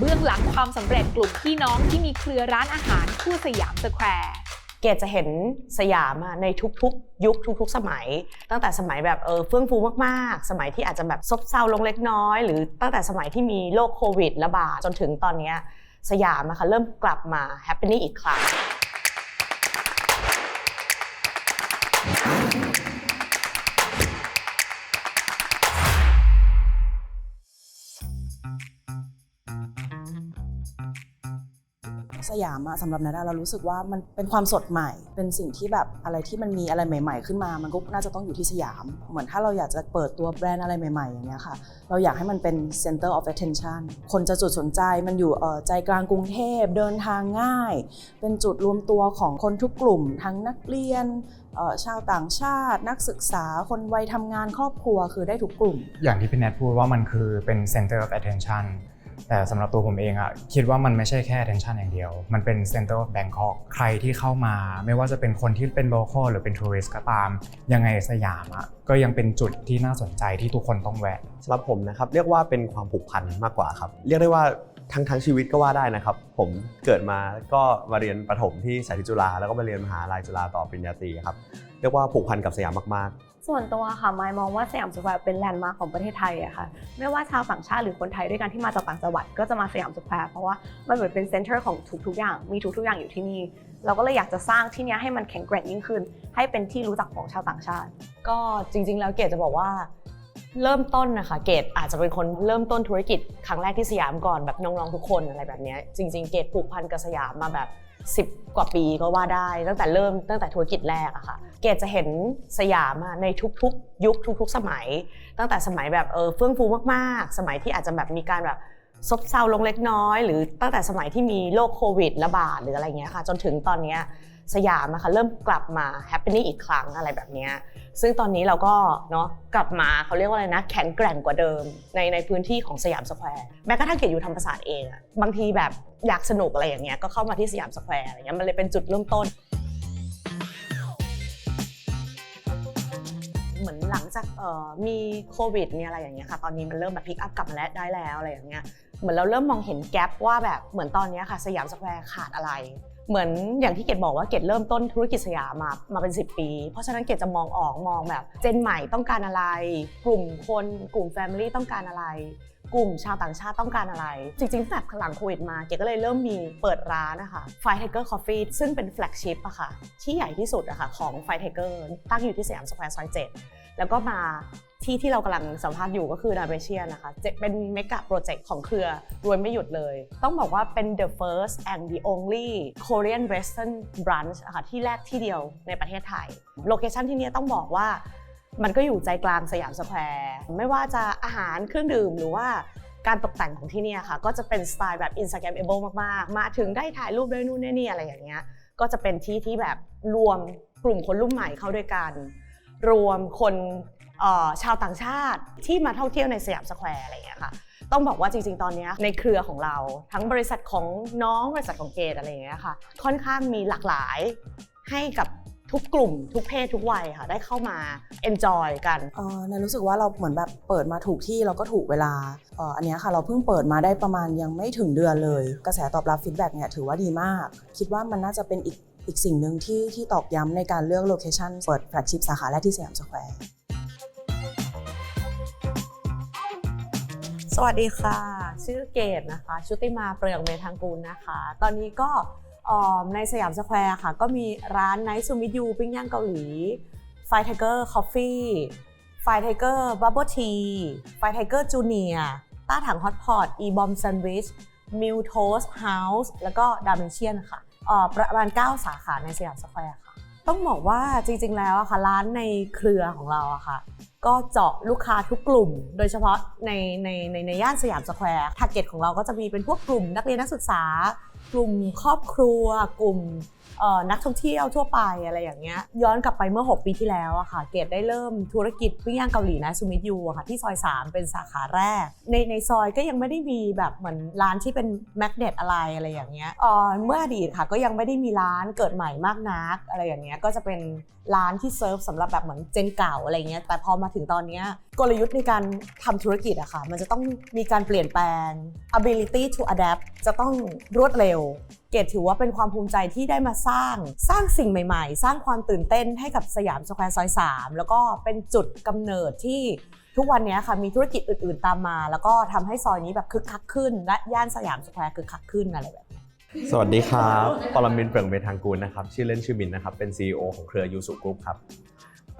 เบื้องหลังความสำเร็จกลุ่มพี่น้องที่มีเครือร้านอาหารทั่วสยามสแควร์เกดจะเห็นสยามอะในทุกๆ ยุคทุก ๆ สมัย ตั้งแต่สมัยแบบเออเฟื่องฟูมากๆ สมัยที่อาจจะแบบซบเซาลงเล็กน้อย หรือตั้งแต่สมัยที่มีโรคโควิดระบาดจนถึงตอนเนี้ยสยามอะค่ะเริ่มกลับมาแฮปปี้อีกครั้ง สยามอะสำหรับนาดาเรารู้สึกว่ามันเป็นความสดใหม่ เป็นสิ่งที่แบบอะไรที่มันมีอะไรใหม่ ๆ ขึ้นมา มันก็น่าจะต้องอยู่ที่สยาม เหมือนถ้าเราอยากจะเปิดตัวแบรนด์อะไรใหม่ๆอย่างเงี้ยค่ะ เราอยากให้มันเป็น center of attention คนจะจุดสนใจมันอยู่ใจกลางกรุงเทพเดินทางง่าย เป็นจุดรวมตัวของคนทุกกลุ่ม ทั้งนักเรียนชาวต่างชาติ นักศึกษาคนวัยทำงานครอบครัวคือได้ทุกกลุ่ม อย่างที่พี่แนทพูดว่ามันคือเป็น center of attention แต่สำหรับตัวผมเองอะคิดว่ามันไม่ใช่แค่ attention อย่างเดียว มันเป็น center of Bangkok ใครที่เข้ามา ไม่ว่าจะเป็นคนที่เป็น local หรือเป็น tourist ก็ตาม ยังไงสยามอะก็ยังเป็นจุดที่น่าสนใจที่ทุกคนต้องแวะสำหรับผมนะครับเรียกว่าเป็นความผูกพันมากกว่าครับ เรียกได้ว่าทั้งทั้งชีวิตก็ว่าได้นะครับ ผมเกิดมาก็มาเรียนประถมที่สายจุฬาแล้วก็มาเรียนมหาลัยจุฬาต่อปริญญาตรีครับเรียกว่าผูกพันกับสยามมาก ส่วนตัวค่ะไมามองว่าสยามสแควร์เป็นแลนด์มาร์คของประเทศไทยอะค่ะไม่ว่าชาวต่างชาติหรือคนไทยด้วยกันที่มาจากต่างจังหวัดก็จะมาสยามสแควร์เพราะว่ามันเหมือนเป็นเซ็นเตอร์ของทุกๆอย่าง มีทุกๆอย่างอยู่ที่นี่ เราก็เลยอยากจะสร้างที่นี้ให้มันแข็งแกร่งยิ่งขึ้น ให้เป็นที่รู้จักของชาวต่างชาติ ก็จริง ๆ แล้วเกดจะบอกว่าเริ่มต้นนะคะเกดอาจจะเป็นคนเริ่มต้นธุรกิจครั้งแรกที่สยามก่อนแบบน้องๆทุกคนอะไรแบบนี้จริง ๆ เกดผูกพันกับสยามมาแบบ 10 กว่าปีก็ว่าได้ ตั้งแต่เริ่มตั้งแต่ธุรกิจแรกอะค่ะ เกดจะเห็นสยามอะในทุกๆ ยุคทุก ๆ สมัย ตั้งแต่สมัยแบบเออเฟื่องฟูมากๆ สมัยที่อาจจะแบบมีการแบบซบเซาลงเล็กน้อย หรือตั้งแต่สมัยที่มีโรคโควิดระบาดหรืออะไรเงี้ยค่ะ จนถึงตอนเนี้ยสยามอะค่ะเริ่มกลับมาแฮปปี้อีกครั้งอะไรแบบเนี้ยซึ่งตอนนี้เราก็เนาะกลับมาเขาเรียกว่าอะไรนะแข็งแกร่งกว่าเดิม ในในพื้นที่ของสยามสแควร์แม้กระทั่งเกดอยู่ธรรมศาสตร์เองอะบางทีแบบอยากสนุกอะไรอย่างเงี้ยก็เข้ามาที่สยามสแควร์อะไรเงี้ยมันเลยเป็นจุดเริ่มต้น หลังจากมีโควิดมีอะไรอย่างเงี้ยค่ะ ตอนนี้มันเริ่มแบบพิกอัพกลับมาแล้วได้แล้วอะไรอย่างเงี้ยเหมือนเราเริ่มมองเห็นแกลบว่าแบบเหมือนตอนนี้ค่ะสยามสแควร์ขาดอะไร เหมือนอย่างที่เกดบอกว่าเกดเริ่มต้นธุรกิจสยามมามาเป็น 10 ปี เพราะฉะนั้นเกดจะมองออกมองแบบเจนใหม่ต้องการอะไร กลุ่มคนกลุ่มแฟมิลี่ต้องการอะไรกลุ่มชาวต่างชาติต้องการอะไร จริงๆแต่หลังโควิดมา เกดก็เลยเริ่มมีเปิดร้านนะคะไฟไทเกอร์คอฟฟี่ซึ่งเป็นแฟลกชิพอะค่ะ ที่ใหญ่ที่สุดอะค่ะของไฟไทเกอร์ตั้งอยู่ที่สยามสแควร์ซอย7 แล้วก็มาที่ที่เรากำลังสัมภาษณ์อยู่ก็คือนาเบเชียนะคะจะเป็นเมกะโปรเจกต์ของเครือรวยไม่หยุดเลย ต้องบอกว่าเป็น the first and the only Korean Western brunch ะค่ะที่แรกที่เดียวในประเทศไทย โลเคชันที่นี้ต้องบอกว่ามันก็อยู่ใจกลางสยามสแควร์ ไม่ว่าจะอาหารเครื่องดื่มหรือว่าการตกแต่งของที่นี่ค่ะ ก็จะเป็นสไตล์แบบ Instagramable มาก ๆ มาถึงได้ถ่ายรูปด้วยนู่นนี่อะไรอย่างเงี้ยก็จะเป็นที่ที่แบบรวมกลุ่มคนรุ่นใหม่เข้าด้วยกัน รวมคนชาวต่างชาติที่มาท่องเที่ยวในสยามสแควร์อะไรอย่างเงี้ยค่ะต้องบอกว่าจริงๆ ตอนนี้ในเครือของเราทั้งบริษัทของน้องบริษัทของเกดอะไรอย่างเงี้ยค่ะ ค่อนข้างมีหลากหลายให้กับทุกกลุ่ม ทุกเพศทุกวัยค่ะ ได้เข้ามา enjoy กันเอ่อนารู้สึกว่าเราเหมือนแบบเปิดมาถูกที่แล้วก็ถูกเวลาเอออันนี้ค่ะเราเพิ่งเปิดมาได้ประมาณยังไม่ถึงเดือนเลย กระแสตอบรับฟีดแบ็กเนี่ยถือว่าดีมาก คิดว่ามันน่าจะเป็นอีก อีกสิ่งหนึ่งที่ที่ตอกย้ำในการเลือกโลเคชันเปิดแฟลกชิพสาขาแรกที่สยามสแควร์สวัสดีค่ะ ชื่อเกดนะคะ ชุติมาเปลืองเมธังกูลนะคะ ตอนนี้ก็ในสยามสแควร์ค่ะ ก็มีร้านไนท์ซูมิยูปิ้งย่างเกาหลีไฟไทเกอร์คอฟฟี่ไฟไทเกอร์บับเบิลทีไฟไทเกอร์จูเนียต้าถังฮอตพอตอีบอมแซนด์วิชมิลโทสเฮาส์แล้วก็ดาเมเชียนค่ะ ประมาณ 9 สาขาในสยามสแควร์ค่ะ ต้องบอกว่าจริงๆแล้วอะค่ะร้านในเครือของเราอะค่ะ ก็เจาะลูกค้าทุกกลุ่ม โดยเฉพาะในในในในย่านสยามสแควร์ทาร์เก็ตของเราก็จะมีเป็นพวกกลุ่มนักเรียนนักศึกษา กลุ่มครอบครัว กลุ่มนักท่องเที่ยวทั่วไปอะไรอย่างเงี้ยย้อนกลับไปเมื่อ 6 ปีที่แล้วอะค่ะ เกดได้เริ่มธุรกิจปิ้งย่างเกาหลีนะซูมิยูอะค่ะที่ซอย 3 เป็นสาขาแรก ในในซอยก็ยังไม่ได้มีแบบเหมือนร้านที่เป็นแมกเนตอะไรอะไรอย่างเงี้ยอ่อเมื่ออดีตค่ะก็ยังไม่ได้มีร้านเกิดใหม่มากนักอะไรอย่างเงี้ยก็จะเป็น ร้านที่เซิร์ฟสำหรับแบบเหมือนเจนเก่าอะไรเงี้ยแต่พอมาถึงตอนนี้กลยุทธ์ในการทำธุรกิจอะค่ะ มันจะต้องมีการเปลี่ยนแปลง ability to adapt จะต้องรวดเร็ว เกดถือว่าเป็นความภูมิใจที่ได้มาสร้าง สร้างสิ่งใหม่ๆ สร้างความตื่นเต้นให้กับสยามสแควร์ซอย 3 แล้วก็เป็นจุดกำเนิดที่ทุกวันนี้ค่ะมีธุรกิจอื่นๆตามมา แล้วก็ทำให้ซอยนี้แบบคึกคักขึ้น และย่านสยามสแควร์คึกคักขึ้นอะไรแบบ สวัสดีครับปรมินเปลืองเบทางกูลนะครับ ชื่อเล่นชื่อมินนะครับ เป็น CEO ของเครือยูสุกรุ๊ปครับ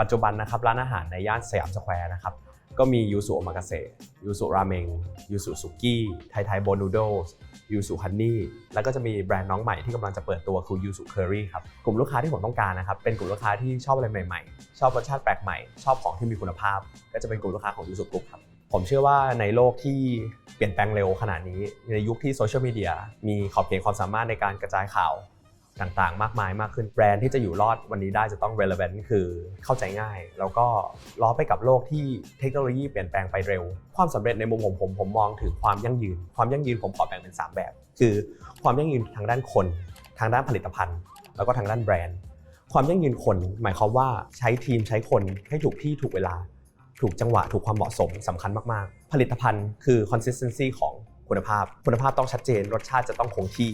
ปัจจุบันนะครับร้านอาหารในย่านสยามสแควร์นะครับ ก็มียูสุโอมากาเสะยูสุราเมงยูสุสุกี้ ไทยไทยโบนูโดสยูสุฮันนี่ แล้วก็จะมีแบรนด์น้องใหม่ที่กำลังจะเปิดตัวคือยูสุเคอรี่ครับ กลุ่มลูกค้าที่ผมต้องการนะครับ เป็นกลุ่มลูกค้าที่ชอบอะไรใหม่ ๆ ชอบรสชาติแปลกใหม่ ชอบของที่มีคุณภาพ ก็จะเป็นกลุ่มลูกค้าของยูสุกรุ๊ปครับ ผมเชื่อว่าในโลกที่เปลี่ยนแปลงเร็วขนาดนี้ ในยุคที่โซเชียลมีเดียมีขอบเขตความสามารถในการกระจายข่าวต่างๆ มากมายมากขึ้นแบรนด์ที่จะอยู่รอดวันนี้ได้จะต้อง relevant คือเข้าใจง่าย แล้วก็ล้อไปกับโลกที่เทคโนโลยีเปลี่ยนแปลงไปเร็ว ความสำเร็จในมุมของผมผมมองถึงความยั่งยืน ความยั่งยืนผมขอแบ่งเป็น 3 แบบ คือความยั่งยืนทางด้านคน ทางด้านผลิตภัณฑ์ แล้วก็ทางด้านแบรนด์ ความยั่งยืนคน หมายความว่าใช้ทีมใช้คนให้ถูกที่ถูกเวลา ถูกจังหวะถูกความเหมาะสมสำคัญมากๆ ผลิตภัณฑ์คือ consistency ของคุณภาพ คุณภาพต้องชัดเจน รสชาติจะต้องคงที่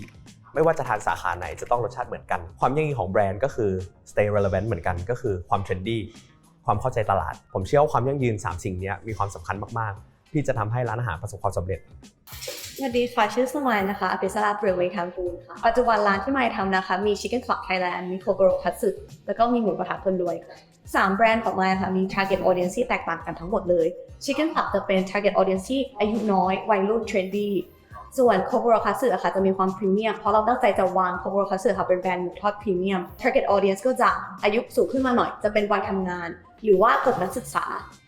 ไม่ว่าจะทานสาขาไหนจะต้องรสชาติเหมือนกัน ความยั่งยืนของแบรนด์ก็คือ stay relevant เหมือนกัน ก็คือความ trendy ความเข้าใจตลาด ผมเชื่อว่าความยั่งยืน 3 สิ่งนี้มีความสำคัญมากๆ ที่จะทำให้ร้านอาหารประสบความสำเร็จสวัสดีค่ะ ชื่อสมายนะคะอภิสราเปลือกเวทางกูลค่ะ ปัจจุบันร้านที่มายทำนะคะ มี Chicken Club Thailand มีโคโกโรคัตสึแล้วก็มีหมูกระทะคนรวยค่ะ สามแบรนด์ของมายค่ะมี target audience ที่แตกต่างกันทั้งหมดเลย Chicken Club จะเป็น target audience ที่อายุน้อยวัยรุ่น trendy ส่วนโคโกโรคัตสึอะค่ะจะมีความพรีเมียมเพราะเราตั้งใจจะวางโคโกโรคัตสึค่ะเป็นแบรนด์หมูทอดพรีเมียม target audience ก็จะอายุสูงขึ้นมาหน่อย จะเป็นวัยทำงาน หรือว่ากลุ่มนักศึกษา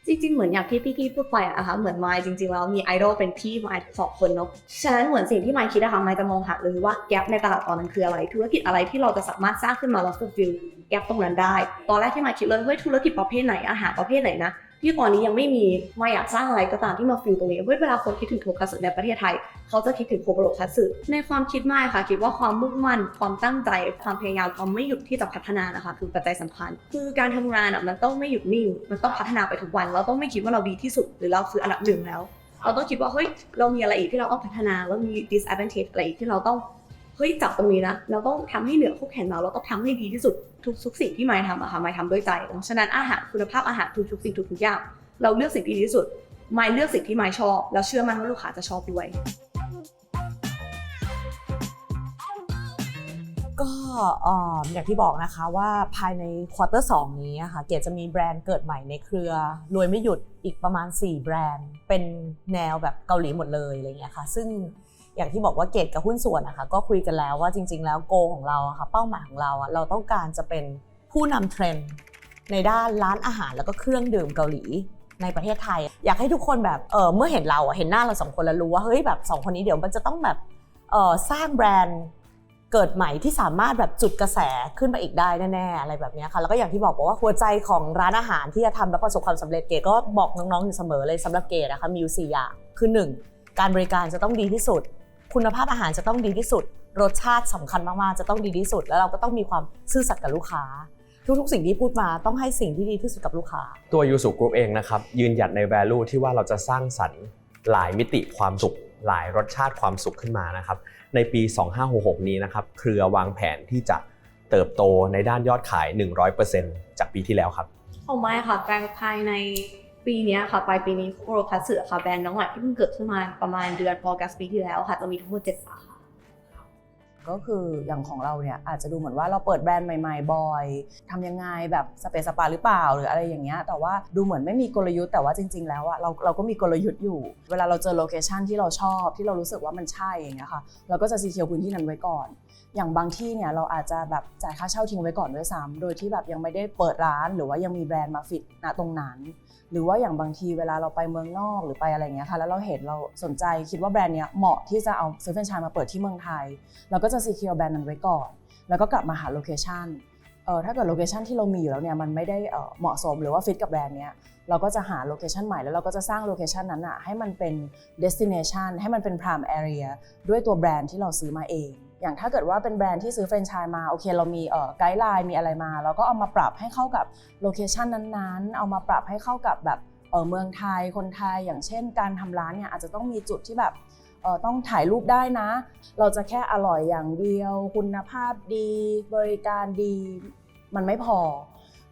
จริง ๆ เหมือนอย่างที่พี่ๆพูดไปอะนะคะเหมือนไมค์จริงๆแล้วมีไอดอลเป็นพี่ไมค์สองคนเนาะฉะนั้นเหมือนสิ่งที่ไมค์คิดนะคะไมค์จะมองหาเลยว่าแกลในตลาดตอนนั้นคืออะไร ธุรกิจอะไรที่เราจะสามารถสร้างขึ้นมาแล้วฟูลฟิล แกลตรงนั้นได้ ตอนแรกที่มค์คิดเลยเฮ้ยธุรกิจประเภทไหนอาหารประเภทไหนนะที่ตอนนี้ยังไม่มีมค์อยากสร้างอะไรก็ตามที่มาฟิลตรงนี้เฮ้ยเวลาคนคิดถึงโทคัตสึในประเทศไทย เขาจะคิดถึงโคโบโรคัสึในความคิดไมค์ค่ะ คิดว่าความมุ่งมั่น ความตั้งใจ ความพยายามความไม่หยุดที่จะพัฒนานะคะ คือปัจจัยสำคัญ คือการทำงานอะมันต้องไม่หยุดนิ่ง มันต้องพัฒนาไปทุกวันเราต้องไม่คิดว่าเราดีที่สุดหรือเราคืออันดับหนึ่งแล้ว เราต้องคิดว่าเฮ้ยเรามีอะไรอีกที่เราต้องพัฒนาแล้วมี disadvantage อะไรอีกที่เราต้อง เฮ้ยจับตรงนี้นะเราต้องทำให้เหนือคู่แข่งเราเราต้องทำให้ดีที่สุดทุกทุกสิ่งที่ไมค์ทำอะค่ะไมค์ทำด้วยใจเพราะฉะนั้นอาหารคุณภาพอาหารทุกทุกสิ่งทุกทุกอย่างเราเลือกสิ่งที่ดีที่สุดไมค์เลือกสิ่งที่ไมค์ชอบ แล้วเชื่อมั่นว่าลูกค้าจะชอบด้วยก็อย่างที่บอกนะคะว่าภายในควอเตอร์สองนี้อะค่ะเกดจะมีแบรนด์เกิดใหม่ในเครือรวยไม่หยุดอีกประมาณ 4 แบรนด์ เป็นแนวแบบเกาหลีหมดเลยอะไรเงี้ยค่ะ ซึ่ง อย่างที่บอกว่าเกดกับหุ้นส่วนนะคะก็คุยกันแล้วว่าจริง ๆ แล้วโกของเราค่ะเป้าหมายของเราอะเราต้องการจะเป็นผู้นำเทรนด์ในด้านร้านอาหารแล้วก็เครื่องดื่มเกาหลีในประเทศไทย อยากให้ทุกคนแบบเออเมื่อเห็นเราเห็นหน้าเราสองคนแล้วรู้ว่าเฮ้ยแบบสองคนนี้เดี๋ยวมันจะต้องแบบเออสร้างแบรนด์เกิดใหม่ที่สามารถแบบจุดกระแสขึ้นไปอีกได้แน่ๆอะไรแบบนี้ค่ะแล้วก็อย่างที่บอกว่าหัวใจของร้านอาหารที่จะทำแล้วประสบความสำเร็จเกดก็บอกน้องๆอยู่เสมอเลยสำหรับเกดนะคะมีอยู่สี่อย่างคือหนึ่งการบริการจะต้องดีที่สุด คุณภาพอาหารจะต้องดีที่สุด รสชาติสำคัญมากๆ จะต้องดีที่สุด แล้วเราก็ต้องมีความซื่อสัตย์กับลูกค้า ทุกๆ สิ่งที่พูดมาต้องให้สิ่งที่ดีที่สุดกับลูกค้า ตัวยูสุกรุ๊ปเองนะครับยืนหยัดใน value ที่ว่าเราจะสร้างสรรค์หลายมิติความสุข หลายรสชาติความสุขขึ้นมานะครับในปี 2566 นี้นะครับเครือวางแผนที่จะเติบโตในด้านยอดขาย 100%จากปีที่แล้วครับของไม้ค่ะแบรนด์ภายใน ปีนี้ค่ะปลายปีนี้โคโรคัตสึค่ะแบรนด์น้องใหม่ที่เพิ่งเกิดขึ้นมาประมาณเดือนออกัสปีที่แล้วค่ะจะมีทั้งหมดเจ็ดสาขาก็คืออย่างของเราเนี่ยอาจจะดูเหมือนว่าเราเปิดแบรนด์ใหม่ๆบ่อยทำยังไงแบบสเปซสปาหรือเปล่าหรืออะไรอย่างเงี้ยแต่ว่าดูเหมือนไม่มีกลยุทธ์แต่ว่าจริง ๆ แล้วอะเราเราก็มีกลยุทธ์อยู่ เวลาเราเจอโลเคชันที่เราชอบที่เรารู้สึกว่ามันใช่อย่างเงี้ยค่ะเราก็จะซีเคียวพื้นที่นั้นไว้ก่อน อย่างบางที่เนี่ยเราอาจจะแบบจ่ายค่าเช่าทิ้งไว้ก่อนด้วยซ้ำโดยที่แบบยังไม่ได้เปิดร้าน หรือว่ายังมีแบรนด์มาฟิตณตรงนั้น หรือว่าอย่างบางทีเวลาเราไปเมืองนอกหรือไปอะไรเงี้ยค่ะแล้วเราเห็นเราสนใจคิดว่าแบรนด์เนี้ยเหมาะที่จะเอาซื้อแฟรนไชส์มาเปิดที่เมืองไทย เราก็จะซีเคียวแบรนด์นั้นไว้ก่อน แล้วก็กลับมาหาโลเคชันเออถ้าเกิดโลเคชันที่เรามีอยู่แล้วเนี่ยมันไม่ได้เออเหมาะสมหรือว่าฟิตกับแบรนด์เนี้ยเราก็จะหาโลเคชันใหม่แล้วเราก็จะสร้างโลเคชันนั้นอะให้มันเป็น destination ให้มันเป็น prime area ด้วยตัวแบรนด์ที่เราซื้อมาเอง อย่างถ้าเกิดว่าเป็นแบรนด์ที่ซื้อแฟรนไชส์มาโอเคเรามีไกด์ไลน์มีอะไรมาเราก็เอามาปรับให้เข้ากับโลเคชันนั้นๆ เอามาปรับให้เข้ากับแบบเมืองไทยคนไทย อย่างเช่น การทำร้านเนี่ยอาจจะต้องมีจุดที่แบบต้องถ่ายรูปได้นะ เราจะแค่อร่อยอย่างเดียว คุณภาพดี บริการดีมันไม่พอ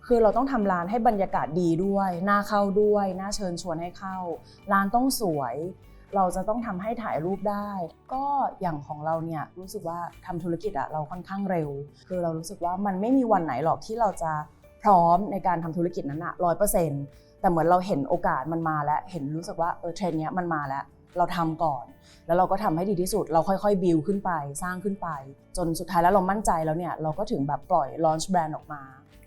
คือเราต้องทำร้านให้บรรยากาศดีด้วย น่าเข้าด้วย น่าเชิญชวนให้เข้า ร้านต้องสวย เราจะต้องทำให้ถ่ายรูปได้ ก็อย่างของเราเนี่ยรู้สึกว่าทำธุรกิจอะเราค่อนข้างเร็ว คือเรารู้สึกว่ามันไม่มีวันไหนหรอกที่เราจะพร้อมในการทำธุรกิจนั้นอะร้อยเปอร์เซ็นต์แต่เหมือนเราเห็นโอกาสมันมาแล้วเห็นรู้สึกว่าเออเทรนเนี้ยมันมาแล้วเราทำก่อน แล้วเราก็ทำให้ดีที่สุด เราค่อยๆ บิวขึ้นไป สร้างขึ้นไป จนสุดท้ายแล้วเรามั่นใจแล้วเนี่ย เราก็ถึงแบบปล่อยลอนช์แบรนด์ออกมา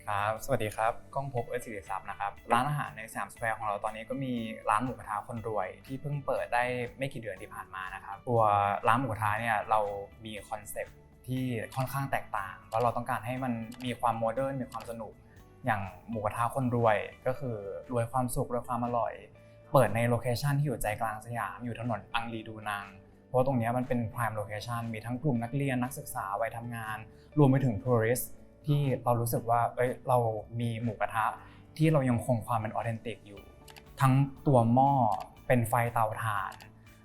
ครับ สวัสดีครับ ก้องพบเอิร์ธสิริทรัพย์นะครับ ร้านอาหารในสยามสแควร์ของเราตอนนี้ก็มีร้านหมูกระทะคนรวย ที่เพิ่งเปิดได้ไม่กี่เดือนที่ผ่านมานะครับ ตัวร้านหมูกระทะเนี่ยเรามีคอนเซปต์ที่ค่อนข้างแตกต่าง เพราะเราต้องการให้มันมีความโมเดิร์น มีความสนุก อย่างหมูกระทะคนรวย ก็คือรวยความสุข รวยความอร่อย เปิดในโลเคชันที่อยู่ใจกลางสยาม อยู่ถนนอังรีดูนาง เพราะว่าตรงนี้มันเป็น prime location มีทั้งกลุ่มนักเรียนนักศึกษาวัยทำงาน รวมไปถึง tourist ที่เรารู้สึกว่าเอ้ยเรามีหมูกระทะที่เรายังคงความเป็นออเทนติกอยู่ ทั้งตัวหม้อเป็นไฟเตาถ่าน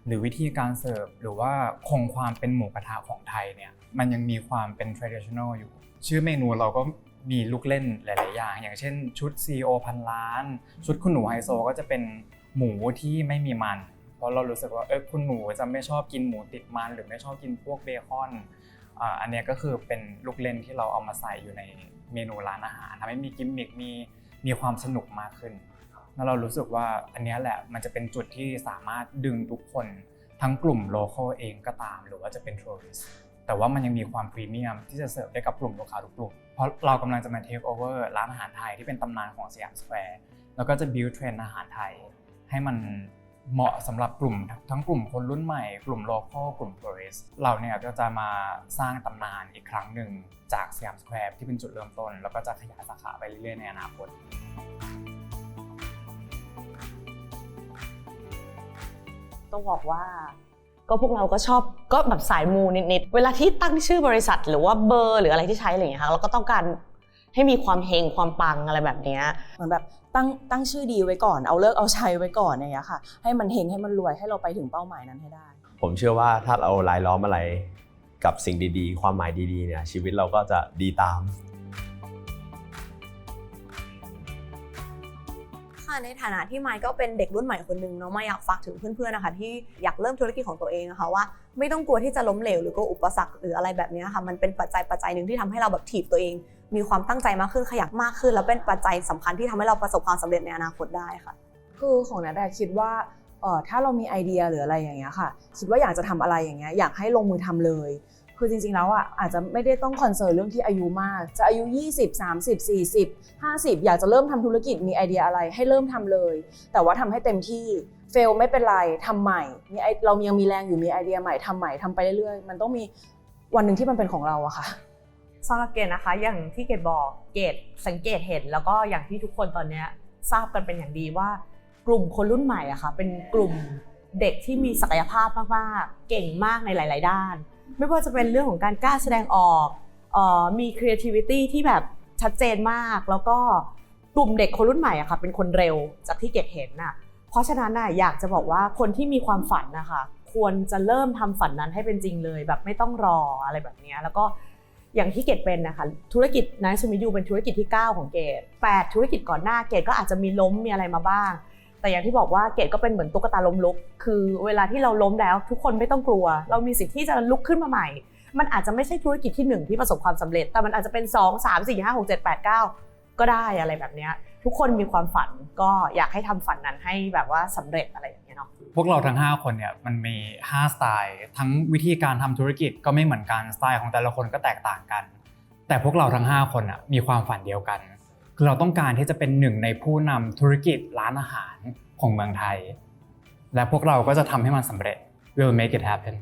หรือวิธีการเสิร์ฟหรือว่าคงความเป็นหมูกระทะของไทยเนี่ยมันยังมีความเป็น traditional อยู่ ชื่อเมนูเราก็มีลูกเล่นหลาย ๆ อย่าง อย่างเช่นชุด CEO พันล้าน ชุดคุณหนูไฮโซก็จะเป็นหมูที่ไม่มีมัน เพราะเรารู้สึกว่าเออคุณหนูจะไม่ชอบกินหมูติดมัน หรือไม่ชอบกินพวกเบคอน อันนี้ก็คือเป็นลูกเล่นที่เราเอามาใส่อยู่ในเมนูร้านอาหารทำให้มีกิมมิคมีมีความสนุกมากขึ้น แล้วเรารู้สึกว่าอันนี้แหละมันจะเป็นจุดที่สามารถดึงทุกคนทั้งกลุ่มโลเคอลเองก็ตาม หรือว่าจะเป็นทัวริสต์แต่ว่ามันยังมีความพรีเมียมที่จะเสิร์ฟได้กับกลุ่มลูกค้าทุกกลุ่ม เพราะเรากำลังจะมาเทคโอเวอร์ร้านอาหารไทยที่เป็นตำนานของสยามสแควร์ แล้วก็จะบิวเทรนอาหารไทยให้มัน เหมาะสำหรับกลุ่มทั้งกลุ่มคนรุ่นใหม่ กลุ่มโลคอลกลุ่มทัวริสเราเนี่ยก็จะมาสร้างตำนานอีกครั้งหนึ่งจากสยามสแควร์ที่เป็นจุดเริ่มต้น แล้วก็จะขยายสาขาไปเรื่อยๆในอนาคตต้องบอกว่าก็พวกเราก็ชอบก็แบบสายมูนิดๆ เวลาที่ตั้งชื่อบริษัท หรือว่าเบอร์หรืออะไรที่ใช้อะไรอย่างเงี้ยค่ะเราก็ต้องการ ให้มีความเฮงความปังอะไรแบบเนี้ยเหมือนแบบตั้งตั้งชื่อดีไว้ก่อน เอาเลิกเอาใช้ไว้ก่อนอย่างเงี้ยค่ะ ให้มันเฮงให้มันรวยให้เราไปถึงเป้าหมายนั้นให้ได้ ผมเชื่อว่าถ้าเรารายล้อมอะไรกับสิ่งดีๆ ความหมายดีๆเนี่ยชีวิตเราก็จะดีตาม ค่ะในฐานะที่ไมค์ก็เป็นเด็กรุ่นใหม่คนหนึ่งเนาะมาอยากฝากถึงเพื่อนๆนะคะที่อยากเริ่มธุรกิจของตัวเองนะคะว่าไม่ต้องกลัวที่จะล้มเหลวหรือก็อุปสรรคหรืออะไรแบบเนี้ยค่ะมันเป็นปัจจัยปัจจัยหนึ่งที่ทำให้เราแบบถีบตัวเอง มีความตั้งใจมากขึ้นขยันมากขึ้น แล้วเป็นปัจจัยสำคัญที่ทำให้เราประสบความสำเร็จในอนาคตได้ค่ะ คือของนัทอะคิดว่าเออถ้าเรามีไอเดียหรืออะไรอย่างเงี้ยค่ะ คิดว่าอยากจะทำอะไรอย่างเงี้ยอยากให้ลงมือทำเลย คือจริงๆแล้วอะอาจจะไม่ได้ต้องคอนเซิร์นเรื่องที่อายุมาก จะอายุ 20 30 40 50 อยากจะเริ่มทำธุรกิจมีไอเดียอะไรให้เริ่มทำเลย แต่ว่าทำให้เต็มที่เฟลไม่เป็นไรทำใหม่มีไอเรายังมีแรงอยู่มีไอเดียใหม่ทำใหม่ทำไปเรื่อยๆ มันต้องมีวันหนึ่งที่มันเป็นของเราอะค่ะ สำหรับเกดนะคะ อย่างที่เกดบอกเกดสังเกตเห็น แล้วก็อย่างที่ทุกคนตอนนี้ทราบกันเป็นอย่างดีว่ากลุ่มคนรุ่นใหม่อะค่ะเป็นกลุ่มเด็กที่มีศักยภาพมากๆ เก่งมากในหลาย ๆ ด้าน ไม่ว่าจะเป็นเรื่องของการกล้าแสดงออกออมี creativity ที่แบบชัดเจนมาก แล้วก็กลุ่มเด็กคนรุ่นใหม่อะค่ะเป็นคนเร็วจากที่เกดเห็นน่ะเพราะฉะนั้นน่ะอยากจะบอกว่าคนที่มีความฝันนะคะควรจะเริ่มทำฝันนั้นให้เป็นจริงเลย แบบไม่ต้องรออะไรแบบนี้แล้วก็ อย่างที่เกดเป็นนะคะธุรกิจนายสมิยูเป็นธุรกิจที่ 9 ของเกด8ธุรกิจก่อนหน้าเกดก็อาจจะมีล้มมีอะไรมาบ้าง แต่อย่างที่บอกว่าเกดก็เป็นเหมือนตุ๊กตาล้มลุก คือเวลาที่เราล้มแล้วทุกคนไม่ต้องกลัว เรามีสิทธิ์ที่จะลุกขึ้นมาใหม่ มันอาจจะไม่ใช่ธุรกิจที่หนึ่งที่ประสบความสำเร็จ แต่มันอาจจะเป็น 2 3 4 5 6 7 8 9 ก็ได้อะไรแบบเนี้ย ทุกคนมีความฝันก็อยากให้ทำฝันนั้นให้แบบว่าสำเร็จอะไรอย่างเงี้ยเนาะพวกเราทั้ง 5 คนเนี่ยมันมี 5 สไตล์ ทั้งวิธีการทำธุรกิจก็ไม่เหมือนกันสไตล์ของแต่ละคนก็แตกต่างกัน แต่พวกเราทั้ง 5 คนอะมีความฝันเดียวกัน คือเราต้องการที่จะเป็นหนึ่งในผู้นำธุรกิจร้านอาหารของเมืองไทย และพวกเราก็จะทำให้มันสำเร็จ We'll make it happen